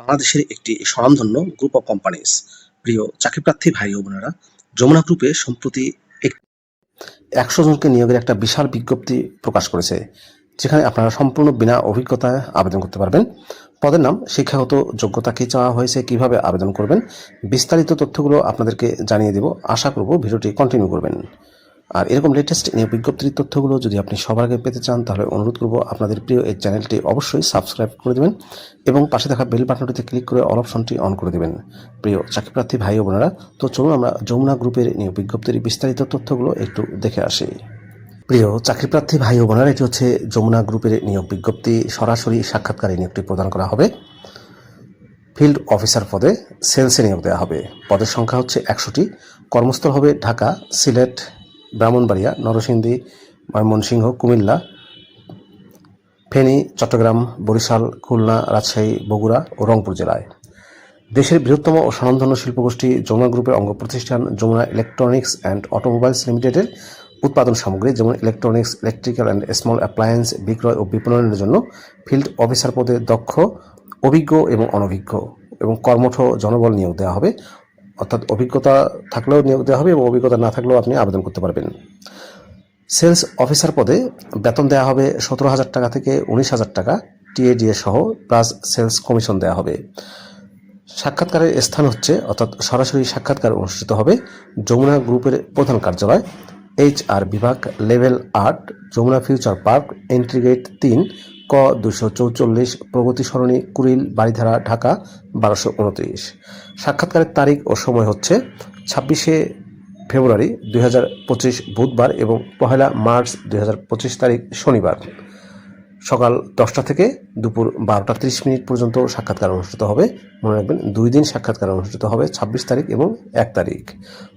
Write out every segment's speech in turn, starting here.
বাংলাদেশের একটি স্বনামধন্য গ্রুপ অফ কোম্পানিজ প্রিয় চাকরিপ্রার্থী ভাই ও বোনেরা, যমুনা গ্রুপে সম্প্রতি একশো জনকে নিয়োগের একটা বিশাল বিজ্ঞপ্তি প্রকাশ করেছে, যেখানে আপনারা সম্পূর্ণ বিনা অভিজ্ঞতায় আবেদন করতে পারবেন। পদের নাম, শিক্ষাগত যোগ্যতা কী চাওয়া হয়েছে, কীভাবে আবেদন করবেন, বিস্তারিত তথ্যগুলো আপনাদেরকে জানিয়ে দেব। আশা করব ভিডিওটি কন্টিনিউ করবেন। আর এরকম লেটেস্ট নিয়োগ বিজ্ঞপ্তির তথ্যগুলো যদি আপনি সবার আগে পেতে চান, তাহলে অনুরোধ করব আপনাদের প্রিয় এই চ্যানেলটি অবশ্যই সাবস্ক্রাইব করে দেবেন এবং পাশে থাকা বেল বাটনটিতে ক্লিক করে অল অপশনটি অন করে দেবেন। প্রিয় চাকরিপ্রার্থী ভাই ও বোনেরা, তো চলুন আমরা যমুনা গ্রুপের নিয়োগ বিজ্ঞপ্তির বিস্তারিত তথ্যগুলো একটু দেখে আসি। প্রিয় চাকরিপ্রার্থী ভাই ও বোনেরা, এটি হচ্ছে যমুনা গ্রুপের নিয়োগ বিজ্ঞপ্তি। সরাসরি সাক্ষাৎকারে নিয়োগটি প্রদান করা হবে। ফিল্ড অফিসার পদে সেলসে নিয়োগ দেওয়া হবে। পদের সংখ্যা হচ্ছে একশোটি। কর্মস্থল হবে ঢাকা, সিলেট ব্রাহ্মণবাড়িয়া, নরসিংদী, ময়মনসিংহ, কুমিল্লা, ফেনী, চট্টগ্রাম, বরিশাল, খুলনা, রাজশাহী, বগুড়া ও রংপুর জেলায়। দেশের বৃহত্তম ও স্বনামধন্য শিল্পগোষ্ঠী যমুনা গ্রুপের অঙ্গ প্রতিষ্ঠান যমুনা ইলেকট্রনিক্স অ্যান্ড অটোমোবাইলস লিমিটেডের উৎপাদন সামগ্রী যেমন electronics, electrical and small appliance বিক্রয় ও বিপণনের জন্য ফিল্ড অফিসার পদে দক্ষ, অভিজ্ঞ এবং অনভিজ্ঞ এবং কর্মঠ জনবল নিয়োগ দেওয়া হবে। অর্থাৎ অভিজ্ঞতা থাকলেও নিয়োগ দেওয়া হবে এবং অভিজ্ঞতা না থাকলেও আপনি আবেদন করতে পারবেন। সেলস অফিসার পদে বেতন দেওয়া হবে সতেরো হাজার টাকা থেকে উনিশ হাজার টাকা টিএডিএ সহ, প্লাস সেলস কমিশন দেওয়া হবে। সাক্ষাৎকারের স্থান হচ্ছে, অর্থাৎ সরাসরি সাক্ষাৎকার অনুষ্ঠিত হবে, যমুনা গ্রুপের প্রধান কার্যালয়, এইচ আর বিভাগ, লেভেল আট, Jamuna future park, entry gate তিন ক দুশো চৌচল্লিশ প্রগতি সরণি কুড়িল বাড়িধারা ঢাকা বারোশো উনত্রিশ। সাক্ষাৎকারের তারিখ ও সময় হচ্ছে ছাব্বিশে ফেব্রুয়ারি দুই হাজার পঁচিশ বুধবার এবং পহেলা মার্চ দুই হাজার পঁচিশ তারিখ শনিবার। সকাল দশটা থেকে দুপুর বারোটা ত্রিশ মিনিট পর্যন্ত সাক্ষাৎকার অনুষ্ঠিত হবে। মনে রাখবেন, দুই দিন সাক্ষাৎকার অনুষ্ঠিত হবে, ছাব্বিশ তারিখ এবং এক তারিখ।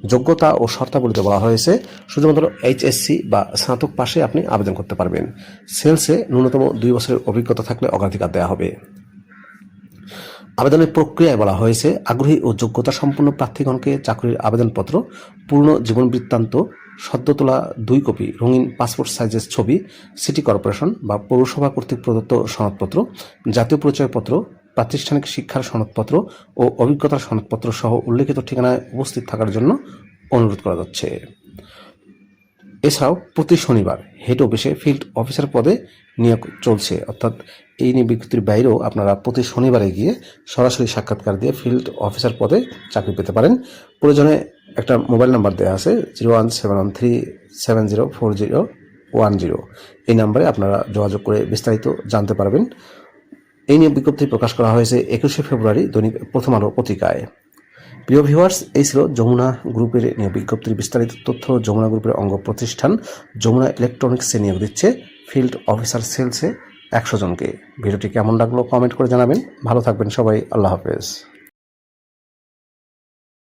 যোগ্যতা ও শর্তাবলীতে বলা হয়েছে, শুধুমাত্র এইচএসসি বা স্নাতক পাশে আপনি আবেদন করতে পারবেন। সেলসে ন্যূনতম দুই বছরের অভিজ্ঞতা থাকলে অগ্রাধিকার দেওয়া হবে। আবেদনের প্রক্রিয়ায় বলা হয়েছে, আগ্রহী ও যোগ্যতা সম্পন্ন প্রার্থীগণকে চাকরির আবেদনপত্র, পূর্ণ জীবন বৃত্তান্ত সদ্য তোলা দুই কপি রঙিন পাসপোর্ট সাইজের ছবি সিটি কর্পোরেশন বা পৌরসভা কর্তৃক প্রদত্ত সনদপত্র, জাতীয় পরিচয়পত্র, প্রাতিষ্ঠানিক শিক্ষার সনদপত্র ও অভিজ্ঞতার সনদপত্র সহ উল্লেখিত ঠিকানায় উপস্থিত থাকার জন্য অনুরোধ করা যাচ্ছে। এছাড়াও প্রতি শনিবার হেড অফিসে ফিল্ড অফিসার পদে নিয়োগ চলছে। অর্থাৎ এই নিয়োগ বিজ্ঞপ্তির বাইরেও আপনারা প্রতি শনিবারে গিয়ে সরাসরি সাক্ষাৎকার দিয়ে ফিল্ড অফিসার পদে চাকরি পেতে পারেন। প্রয়োজনে একটা মোবাইল নাম্বার দেওয়া আছে zero one seven one three seven zero four zero one zero এই নাম্বারে আপনারা যোগাযোগ করে বিস্তারিত জানতে পারবেন। এই নিয়ে বিজ্ঞপ্তি প্রকাশ করা হয়েছে একুশে ফেব্রুয়ারি দৈনিক প্রথম আলো পত্রিকায়। প্রিয় ভিউয়ার্স এই ছিল যমুনা গ্রুপের নিয়োগ বিজ্ঞপ্তির বিস্তারিত তথ্য। যমুনা গ্রুপের অঙ্গ প্রতিষ্ঠান যমুনা ইলেকট্রনিক্সে নিয়োগ দিচ্ছে ফিল্ড অফিসার সেলসে একশো জনকে। ভিডিওটি কেমন লাগল কমেন্ট করে জানাবেন। ভালো থাকবেন সবাই, আল্লাহ হাফেজ।